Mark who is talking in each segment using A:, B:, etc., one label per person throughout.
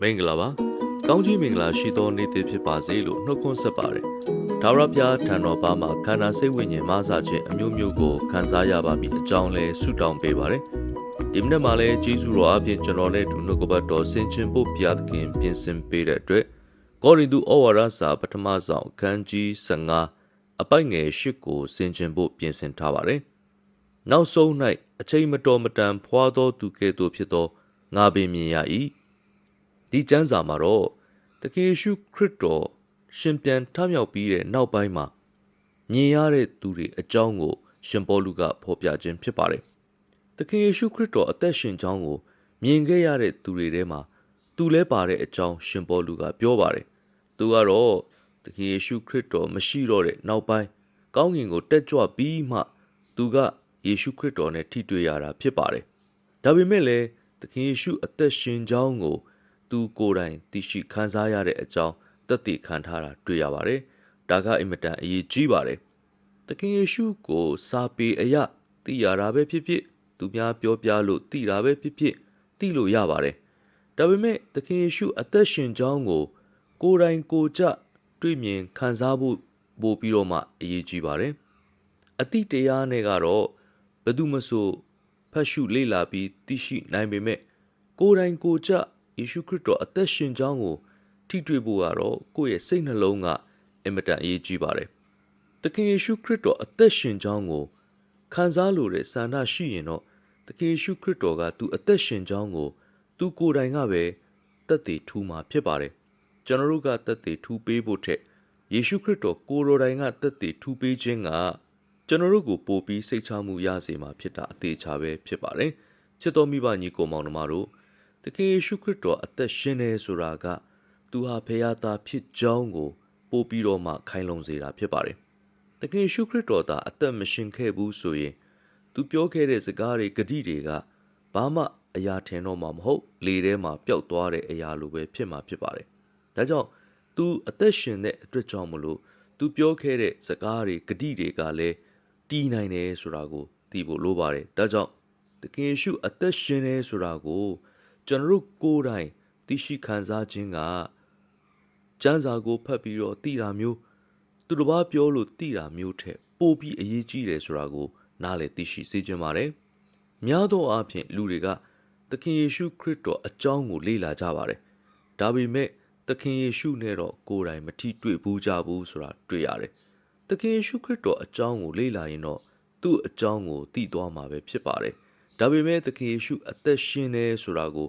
A: မင်္ဂလာပါကောင်းကြီးမင်္ဂလာရှိသောနေ့တစ်ဖြစ်ပါစေလို့နှုတ်ခွန်းဆက်ပါတယ်ဒါဝရပြားထံတော်ပါမှာခန္ဓာစိတ်ဝိညာဉ်မဆာခြင်းအမျိုးမျိုးကိုခံစားရပါမည်အကြောင်းလဲဆုတောင်းပေးပါတယ်ဒီမနေ့မှာလဲဂျေဇုတော်အပြင်ကျွန်တော်နဲ့ဒုနှုတ်ကပတ်တော်ဆင်ခြင်ဖို့ဘုရားသခင်ပြင်ဆင်ပေးတဲ့အတွက်ကောရိန္သုဩဝါဒစာပထမဆောင်အခန်းကြီး15အပိုက်ငယ်၈ကိုဆင်ခြင်ဖို့ပြင်ဆင်ထားပါတယ်နောက်ဆုံး၌အချိန်မတော်မတန်ဖွာသောသူကဲ့သို့ဖြစ်သောငါပင်မြင်ရ၏ ဒီကျမ်းစာမှာတော့တခင်ယေရှုခရစ်တော်ရှင်ပြန်ထမြောက်ပြီးတဲ့နောက်ပိုင်းမှာမြင်ရတဲ့သူတွေအကြောင်းကိုရှင်ပေါလုကဖော်ပြခြင်းဖြစ်ပါတယ်။တခင်ယေရှုခရစ်တော်အသက်ရှင်ကြောင်းကိုမြင်ခဲ့ရတဲ့သူတွေထဲမှာသူလဲပါတဲ့အကြောင်းရှင်ပေါလုကပြောပါတယ်။သူကတော့တခင်ယေရှုခရစ်တော်မရှိတော့တဲ့နောက်ပိုင်းကောင်းကင်ကိုတက်ကြွပြီးမှသူကယေရှုခရစ်တော်နဲ့ထိတွေ့ရတာဖြစ်ပါတယ်။ဒါပေမဲ့လည်းသခင်ယေရှုအသက်ရှင်ကြောင်းကို သူကိုယ်တိုင်သိရှိခံစားရတဲ့အကြောင်းသက်သေခံထားတာတွေ့ရပါတယ်။ဒါကအင်မတန်အရေးကြီးပါတယ်။သခင်ယေရှုကိုစာပေအရသိရတာပဲဖြစ်ဖြစ်သူများပြောပြလို့သိတာပဲဖြစ်ဖြစ်သိလို့ရပါတယ်။ဒါပေမဲ့သခင်ယေရှုအသက်ရှင်ကြောင်းကို ကိုယ်တိုင်ကိုယ်ကြတွေ့မြင်ခံစားဖို့ပို့ပြီးတော့မှအရေးကြီးပါတယ်။အတိတရားနဲ့ကတော့ဘယ်သူမဆိုဖတ်ရှုလေ့လာပြီးသိရှိနိုင်ပေမဲ့ကိုယ်တိုင်ကိုယ်ကြ ယေရှုခရစ်တော်အသက်ရှင်ကြောင်းကိုထိတွေ့ဖို့ကတော့ကိုယ့်ရဲ့စိတ်နှလုံးကအင်မတန်အရေးကြီးပါတယ်။သခင်ယေရှုခရစ်တော်အသက်ရှင်ကြောင်းကိုခံစားလို့တဲ့ဆန္ဒရှိရင်တော့သခင်ယေရှုခရစ်တော်ကသူအသက်ရှင်ကြောင်းကိုသူကိုယ်တိုင်ကပဲတက်တည်ထူမှာဖြစ်ပါတယ်။ကျွန်တော်တို့ကတက်တည်ထူပေးဖို့ထက်ယေရှုခရစ်တော်ကိုယ်တော်တိုင်ကတက်တည်ထူပေးခြင်းကကျွန်တော်တို့ကိုပို့ပြီးစိတ်ချမှုရစေမှာဖြစ်တာအသေးချာပဲဖြစ်ပါတယ်။ချစ်တော်မိဘညီကိုမောင်နှမတို့ သခင်ယေရှုခရစ်တော်အသက်ရှင်နေဆိုတာကသူဟာဖခင်သားဖြစ်ကြောင်းကို ပို့ပြီးတော့မှခိုင်လုံစေတာဖြစ်ပါတယ်။သခင်ယေရှုခရစ်တော်သာအသက်မရှင်ခဲ့ဘူးဆိုရင်သူပြောခဲ့တဲ့စကားတွေဂတိတွေကဘာမှအရာထင်တော့မှာမဟုတ်လေထဲမှာပျောက်သွားတဲ့အရာလိုပဲဖြစ်မှာဖြစ်ပါတယ်။ဒါကြောင့်သူအသက်ရှင်တဲ့အတွက်ကြောင့်မလို့သူပြောခဲ့တဲ့စကားတွေဂတိတွေကလည်းတီးနိုင်တယ်ဆိုတာကိုသိဖို့လိုပါတယ်။ဒါကြောင့်သခင်ယေရှုအသက်ရှင်နေဆိုတာကို ကျွန်တော်တို့ကိုယ်တိုင်သိရှိခံစားခြင်းကကျမ်းစာကိုဖတ်ပြီးတော့သိတာမျိုးသူတစ်ပါးပြောလို့သိတာမျိုးထက်ပိုပြီးအရေးကြီးတယ်ဆိုတာကိုနားလည်သိရှိစေချင်ပါတယ်။များသောအားဖြင့်လူတွေကသခင်ယေရှုခရစ်တော်အကြောင်းကိုလေ့လာကြပါတယ်။ဒါပေမဲ့သခင်ယေရှုနဲ့တော့ကိုယ်တိုင်မထိတွေ့ဘူးကြဘူးဆိုတာတွေ့ရတယ်။သခင်ယေရှုခရစ်တော်အကြောင်းကိုလေ့လာရင်တော့သူ့အကြောင်းကိုသိသွားမှာပဲဖြစ်ပါတယ်။ ဒါပေမဲ့သခင်ယေရှုအသက်ရှင်နေဆိုတာကို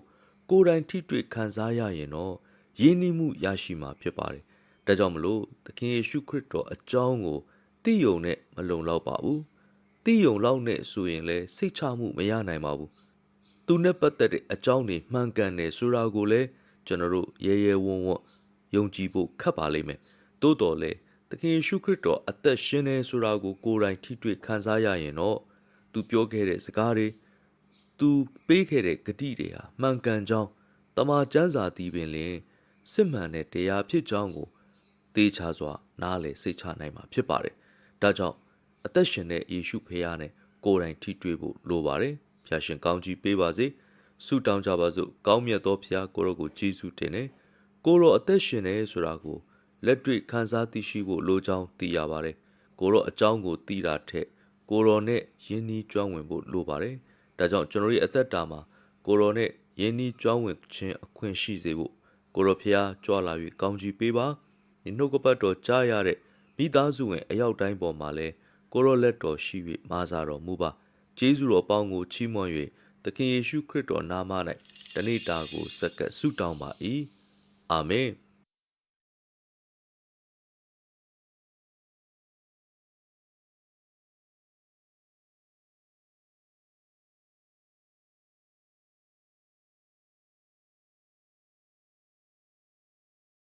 A: ကိုယ်တိုင်ထိတွေ့ခံစားရရင်တော့ယဉ်နီးမှုရရှိမှာဖြစ်ပါတယ်။ဒါကြောင့်မလို့သခင်ယေရှုခရစ်တော်အကြောင်းကိုသိယုံနဲ့မလုံလောက်ပါဘူး။သိယုံလောက်နဲ့ဆိုရင်လည်းစိတ်ချမှုမရနိုင်ပါဘူး။သူနဲ့ပတ်သက်တဲ့အကြောင်းတွေမှန်ကန်တယ်ဆိုတာကိုလည်းကျွန်တော်တို့ရဲရဲဝံ့ဝံ့ယုံကြည်ဖို့ခက်ပါလိမ့်မယ်။သို့တော်လည်းသခင်ယေရှုခရစ်တော်အသက်ရှင်နေဆိုတာကိုကိုယ်တိုင်ထိတွေ့ခံစားရရင်တော့သူပြောခဲ့တဲ့စကားတွေ သူပေးခဲ့တဲ့ဂတိတွေဟာမှန်ကန်ကြောင်းတမန်ကျမ်းစာတည်ပင်လင်စစ်မှန်တဲ့တရားဖြစ်ကြောင်းကိုသေချာစွာ နားလည်စိတ်ချနိုင်မှာဖြစ်ပါတယ်။ဒါကြောင့်အသက်ရှင်တဲ့ယေရှုဖေယားနဲ့ကိုယ်တိုင်ထိတွေ့ဖို့လိုပါတယ်။ဖျာရှင်ကောင်းကြီးပေးပါစေ။ဆုတောင်းကြပါစို့။ကောင်းမြတ်သောဖျားကိုရောကိုကျေးဇူးတင်တယ်။ကိုရောအသက်ရှင်နေဆိုတာကိုလက်တွေ့ခန်းစားသိရှိဖို့လိုကြောင်းသိရပါတယ်။ကိုရောအကြောင်းကိုသိတာထက်ကိုရောနဲ့ယဉ်နီးကျွမ်းဝင်ဖို့လိုပါတယ်။ ဒါကြောင့်ကျွန်တော်ရဲ့အသက်တာမှာကိုရောနဲ့ယဉ်နီးကျွမ်းဝင်ခြင်းအခွင့်ရှိစေဖို့ကိုရောဖျားကြွလာ၍ကောင်းကြီးပေးပါဒီနှုတ်ကပတ်တော်ကြားရတဲ့မိသားစုဝင်အရောက်တိုင်းပေါ်မှာလဲကိုရောလက်တော်ရှိ၍မာစာတော်မူပါဂျေဇုတော်ပေါင်းကိုချီးမွမ်း၍သခင်ယေရှုခရစ်တော်နာမ၌တနေ့တာကိုစက္ကပ်ဆုတောင်းပါ၏အာမင်